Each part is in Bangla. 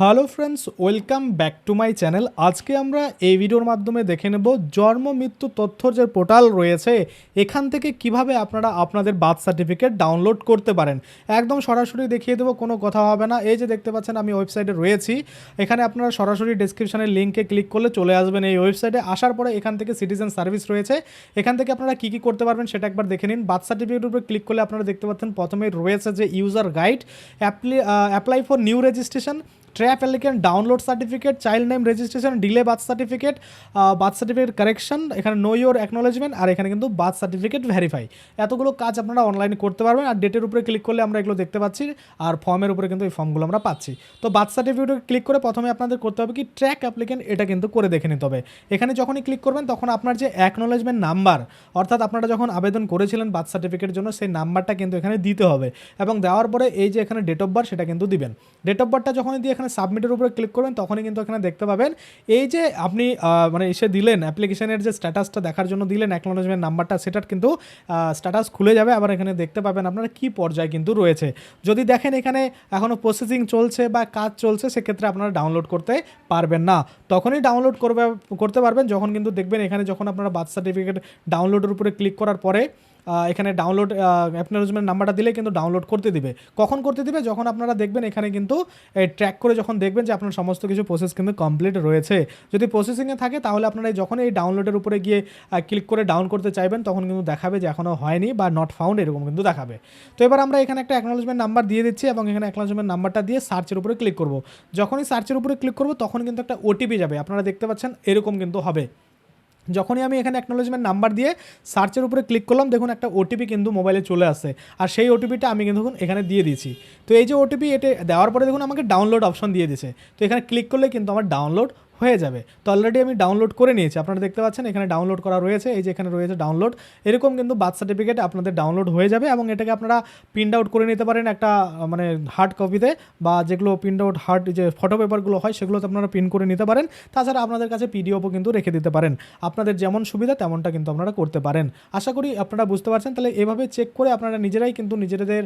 Hello friends welcome back to my channel আজকে আমরা এই ভিডিওর মাধ্যমে দেখে নেব জন্ম, মৃত্যু, তথ্যর যে পোর্টাল রয়েছে, এখান থেকে কীভাবে আপনারা আপনাদের বার্থ সার্টিফিকেট ডাউনলোড করতে পারেন। একদম সরাসরি দেখিয়ে দেবো, কোনো কথা হবে না। এই যে দেখতে পাচ্ছেন, আমি ওয়েবসাইটে রয়েছি। এখানে আপনারা সরাসরি ডিসক্রিপশনের লিঙ্কে ক্লিক করলে চলে আসবেন এই ওয়েবসাইটে আসার পরে এখান থেকে সিটিজেন সার্ভিস রয়েছে। এখান থেকে আপনারা কী কী করতে পারবেন সেটা একবার দেখে নিন। বার্থ সার্টিফিকেটের উপরে ক্লিক করলে আপনারা দেখতে পাচ্ছেন, প্রথমে রয়েছে যে user guide apply for new registration track applicant, download certificate, child name registration, delay birth certificate birth certificate correction, এখানে নো ইয়োর অ্যাকনোলেজমেন্ট আর এখানে কিন্তু বার্থ সার্টিফিকেট ভেরিফাই এতগুলো কাজ আপনারা অনলাইনে করতে পারবেন, আর ডেটের উপরে ক্লিক করলে আমরা এগুলো দেখতে পাচ্ছি, আর ফর্মের উপরে কিন্তু এই ফর্মগুলো আমরা পাচ্ছি। তো বার্থ সার্টিফিকেটে ক্লিক করে প্রথমে আপনাদের করতে হবে কি ট্র্যাক অ্যাপ্লিকেন্ট এটা কিন্তু করে দেখে নিতে হবে। এখানে যখনই ক্লিক করবেন, তখন আপনার যে অ্যাকনোলেজমেন্ট নাম্বার অর্থাৎ আপনারা যখন আবেদন করেছিলেন বার্থ সার্টিফিকেটের জন্য, সেই নাম্বারটা কিন্তু এখানে দিতে হবে। এবং দেওয়ার পরে এই যে এখানে ডেট অফ বার্থ সেটা কিন্তু দিবেন। ডেট অফ বার্থটা যখনই দিয়ে এখানে সাবমিটের উপরে ক্লিক করবেন, তখনই কিন্তু এখানে দেখতে পাবেন। এই যে আপনি মানে এসে দিলেন, অ্যাপ্লিকেশনের যে স্ট্যাটাসটা দেখার জন্য দিলেন অ্যাকনোলেজমেন্ট নাম্বারটা সেটার কিন্তু স্ট্যাটাস খুলে যাবে। আবার এখানে দেখতে পাবেন আপনারা কী পর্যায়ে কিন্তু রয়েছে। যদি দেখেন এখানে এখনও প্রসেসিং চলছে বা কাজ চলছে, সেক্ষেত্রে আপনারা ডাউনলোড করতে পারবেন না। তখনই ডাউনলোড করবে, করতে পারবেন। যখন কিন্তু দেখবেন এখানে যখন আপনারা বার্থ সার্টিফিকেট ডাউনলোডের উপরে ক্লিক করার পরে এখানে ডাউনলোড অ্যাকনোলজমেন্ট নাম্বারটা দিলে কিন্তু ডাউনলোড করতে দিবে। কখন করতে দিবে? যখন আপনারা দেখবেন, এখানে কিন্তু ট্র্যাক করে যখন দেখবেন যে আপনার সমস্ত কিছু প্রসেস কিন্তু কমপ্লিট রয়েছে। যদি প্রসেসিংয়ে থাকে, তাহলে আপনারা যখন এই ডাউনলোডের উপরে গিয়ে ক্লিক করে ডাউন করতে চাইবেন, তখন কিন্তু দেখাবে যে এখনও হয়নি বা নট ফাউন্ড এরকম কিন্তু দেখাবে। তো এবার আমরা এখানে একটা অ্যাকনোলজমেন্ট নাম্বার দিয়ে দিচ্ছি এবং এখানে অ্যাকনোলজমেন্ট নাম্বারটা দিয়ে সার্চের উপরে ক্লিক করব। যখনই সার্চের উপরে ক্লিক করব, তখন কিন্তু একটা ওটিপি যাবে। আপনারা দেখতে পাচ্ছেন, এরকম কিন্তু হবে। যখনই আমি এখানে অ্যাকনোলজমেন্ট নাম্বার দিয়ে সার্চের উপরে ক্লিক করলাম, দেখুন একটা ওটিপি কিন্তু মোবাইলে চলে আসে আর সেই ওটিপিটা আমি কিন্তু এখানে দিয়ে দিয়েছি। তো এই যে ওটিপি এটা দেওয়ার পরে দেখুন আমাকে ডাউনলোড অপশন দিয়ে দিয়েছে। তো এখানে ক্লিক করলে কিন্তু আমার ডাউনলোড হয়ে যাবে। তো অলরেডি আমি ডাউনলোড করে নিয়েছি। আপনারা দেখতে পাচ্ছেন, এখানে ডাউনলোড করা রয়েছে, এই যে এখানে রয়েছে ডাউনলোড এরকম কিন্তু বার্থ সার্টিফিকেট আপনাদের ডাউনলোড হয়ে যাবে এবং এটাকে আপনারা প্রিন্ট আউট করে নিতে পারেন একটা মানে হার্ড কপিতে বা যেগুলো প্রিন্ট আউট হার্ড যে ফটো পেপারগুলো হয় সেগুলোতে আপনারা প্রিন্ট করে নিতে পারেন। তাছাড়া আপনাদের কাছে পিডিএফও কিন্তু রেখে দিতে পারেন। আপনাদের যেমন সুবিধা তেমনটা কিন্তু আপনারা করতে পারেন। আশা করি আপনারা বুঝতে পারছেন। তাহলে এভাবে চেক করে আপনারা নিজেরাই কিন্তু নিজেদের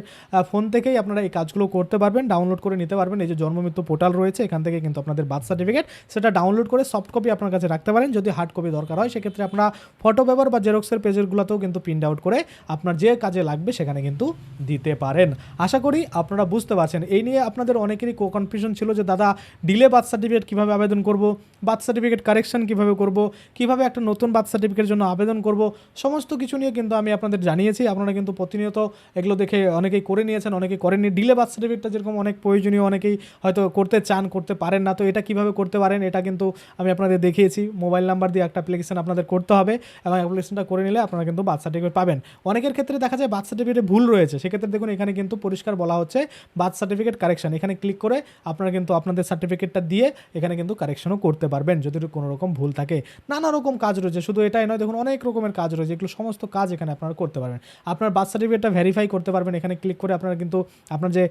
ফোন থেকেই আপনারা এই কাজগুলো করতে পারবেন ডাউনলোড করে নিতে পারবেন। এই যে জন্ম মৃত্যু পোর্টাল রয়েছে, এখান থেকে কিন্তু আপনাদের বার্থ সার্টিফিকেট সেটা ডাউনলোড করে সফট কপি আপনার কাছে রাখতে পারেন। যদি হার্ড কপি দরকার হয়, সেক্ষেত্রে আপনারা ফটো পেপার বা জেরক্সের পেজেরগুলোতেও কিন্তু প্রিন্ট আউট করে আপনার যে কাজে লাগবে সেখানে কিন্তু দিতে পারেন। আশা করি আপনারা বুঝতে পারছেন। এই নিয়ে আপনাদের অনেকেরই কো কনফিউশন ছিল যে, দাদা ডিলে বার্থ সার্টিফিকেট কীভাবে আবেদন করব? বার্থ সার্টিফিকেট কারেকশন কীভাবে করব? কীভাবে একটা নতুন বার্থ সার্টিফিকেটের জন্য আবেদন করব? সমস্ত কিছু নিয়ে কিন্তু আমি আপনাদের জানিয়েছি। আপনারা কিন্তু প্রতিনিয়ত এগুলো দেখে অনেকেই করে নিয়েছেন, অনেকেই করেননি। ডিলে বার্থ সার্টিফিকেটটা যেরকম অনেক প্রয়োজনীয়, অনেকেই হয়তো করতে চান, করতে পারেন না। তো এটা কীভাবে করতে পারেন? এটা কিন্তু আমি আপনাদের দেখিয়েছি। মোবাইল নাম্বার দিয়ে একটা অ্যাপ্লিকেশন আপনাদের করতে হবে। এবং অ্যাপ্লিকেশনটা করে নিলে আপনারা কিন্তু বার্থ সার্টিফিকেট পাবেন। অনেকের ক্ষেত্রে দেখা যায় বার্থ সার্টিফিকেটে ভুল রয়েছে। সেক্ষেত্রে দেখুন, এখানে কিন্তু পরিষ্কার বলা হচ্ছে বার্থ সার্টিফিকেট কারেকশন এখানে ক্লিক করে আপনারা কিন্তু আপনাদের সার্টিফিকেটটা দিয়ে এখানে কিন্তু কারেকশনও করতে পারবেন যদি কোনো রকম ভুল থাকে। নানা রকম কাজ রয়েছে। শুধু এটাই নয়, দেখুন, অনেক রকমের কাজ রয়েছে। এগুলো সমস্ত কাজ এখানে আপনারা করতে পারবেন। আপনার বার্থ সার্টিফিকেটটা ভেরিফাই করতে পারবেন। এখানে ক্লিক করে আপনারা কিন্তু আপনার যে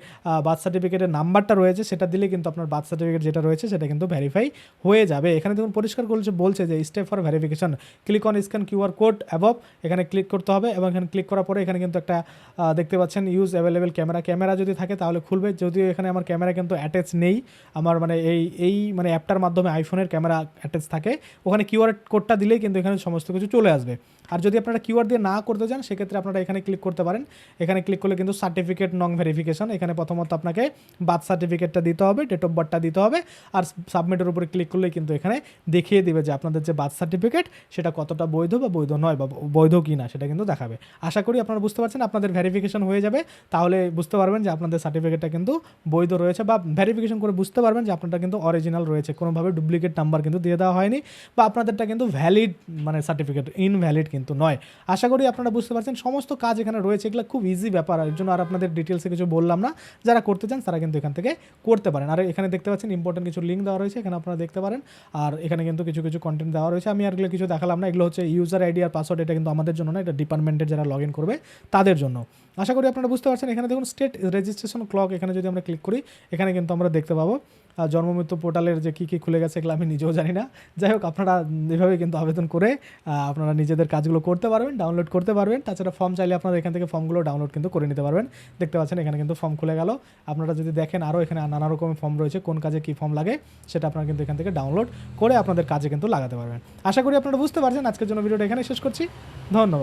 বার্থ সার্টিফিকেটের নাম্বারটা রয়েছে, সেটা দিলে কিন্তু আপনার বার্থ সার্টিফিকেট যেটা রয়েছে, সেটা কিন্তু ভেরিফাই হয়ে যাবে। এখানে দেখুন পরিষ্কার বলছে বলছে যে step for verification click on scan QR code above এখানে ক্লিক করতে হবে এবং এখানে ক্লিক করার পরে এখানে কিন্তু একটা দেখতে পাচ্ছেন ইউজ অ্যাভেলেবেল ক্যামেরা ক্যামেরা যদি থাকে তাহলে খুলবে। যদিও এখানে আমার ক্যামেরা কিন্তু অ্যাটাচ নেই। আমার মানে এই এই মানে অ্যাপটার মাধ্যমে আইফোনের ক্যামেরা অ্যাটাচ থাকে। ওখানে কিউআর কোডটা দিলেই কিন্তু এখানে সমস্ত কিছু চলে আসবে। আর যদি আপনারা কিউআর দিয়ে না করতে চান, সেক্ষেত্রে আপনারা এখানে ক্লিক করতে পারেন। এখানে ক্লিক করলে কিন্তু সার্টিফিকেট নং ভেরিফিকেশন এখানে প্রথমত আপনাকে বার্থ সার্টিফিকেটটা দিতে হবে ডেট অফ বার্থটা দিতে হবে। আর সাবমিটের উপরে ক্লিক করলে কিন্তু এখানে দেখিয়ে দিবে যে আপনাদের যে বার্থ সার্টিফিকেট সেটা কতটা বৈধ বা বৈধ নয় বা বৈধ কি না সেটা কিন্তু দেখাবে। আশা করি আপনারা বুঝতে পারছেন, আপনাদের ভেরিফিকেশন হয়ে যাবে। তাহলে বুঝতে পারবেন যে আপনাদের সার্টিফিকেটটা কিন্তু বৈধ রয়েছে বা ভেরিফিকেশন করে বুঝতে পারবেন যে আপনারটা কিন্তু অরিজিনাল রয়েছে। কোনোভাবে ডুপ্লিকেট নাম্বার কিন্তু দিয়ে দেওয়া হয়নি বা আপনাদেরটা কিন্তু ভ্যালিড মানে সার্টিফিকেট ইনভ্যালিড কিন্তু নয়। আশা করি আপনারা বুঝতে পারছেন, সমস্ত কাজ এখানে রয়েছে, এগুলো খুব ইজি ব্যাপার। এর জন্য আর আপনাদের ডিটেলসে কিছু বললাম না। যারা করতে চান, তারা কিন্তু এখান থেকে করতে পারেন। আর এখানে দেখতে পাচ্ছেন ইম্পর্টেন্ট কিছু লিঙ্ক দেওয়া রয়েছে, এখানে আপনারা দেখতে পারেন। আর এখানে কিন্তু কিছু কিছু কন্টেন্ট দেওয়া রয়েছে। আমি আরগুলো কিছু দেখালাম না। এগুলো হচ্ছে ইউজার আইডি আর পাসওয়ার্ড এটা কিন্তু আমাদের জন্য না, এটা ডিপার্টমেন্টের যারা লগ ইন করবে, তাদের জন্য। আশা করি আপনারা বুঝতে পারছেন। এখানে দেখুন স্টেট রেজিস্ট্রেশন ক্লক এখানে যদি আমরা ক্লিক করি, এখানে কিন্তু আমরা দেখতে পাবো জন্মমৃত্যু পোর্টালের যে কী কী খুলে গেছে এগুলো আমি নিজেও জানি না। যাই হোক, আপনারা এভাবে কিন্তু আবেদন করে আপনারা নিজেদের কাজগুলো করতে পারবেন ডাউনলোড করতে পারবেন। তাছাড়া ফর্ম চাইলে আপনারা এখান থেকে ফর্মগুলো ডাউনলোড কিন্তু করে নিতে পারবেন। দেখতে পাচ্ছেন এখানে কিন্তু ফর্ম খুলে গেল। আপনারা যদি দেখেন আরও এখানে নানা রকমের ফর্ম রয়েছে, কোন কাজে কী ফর্ম লাগে, সেটা আপনারা কিন্তু এখান থেকে ডাউনলোড করে আপনাদের কাজে কিন্তু লাগাতে পারবেন। আশা করি আপনারা বুঝতে পারছেন। আজকের জন্য ভিডিওটা এখানে শেষ করছি। ধন্যবাদ।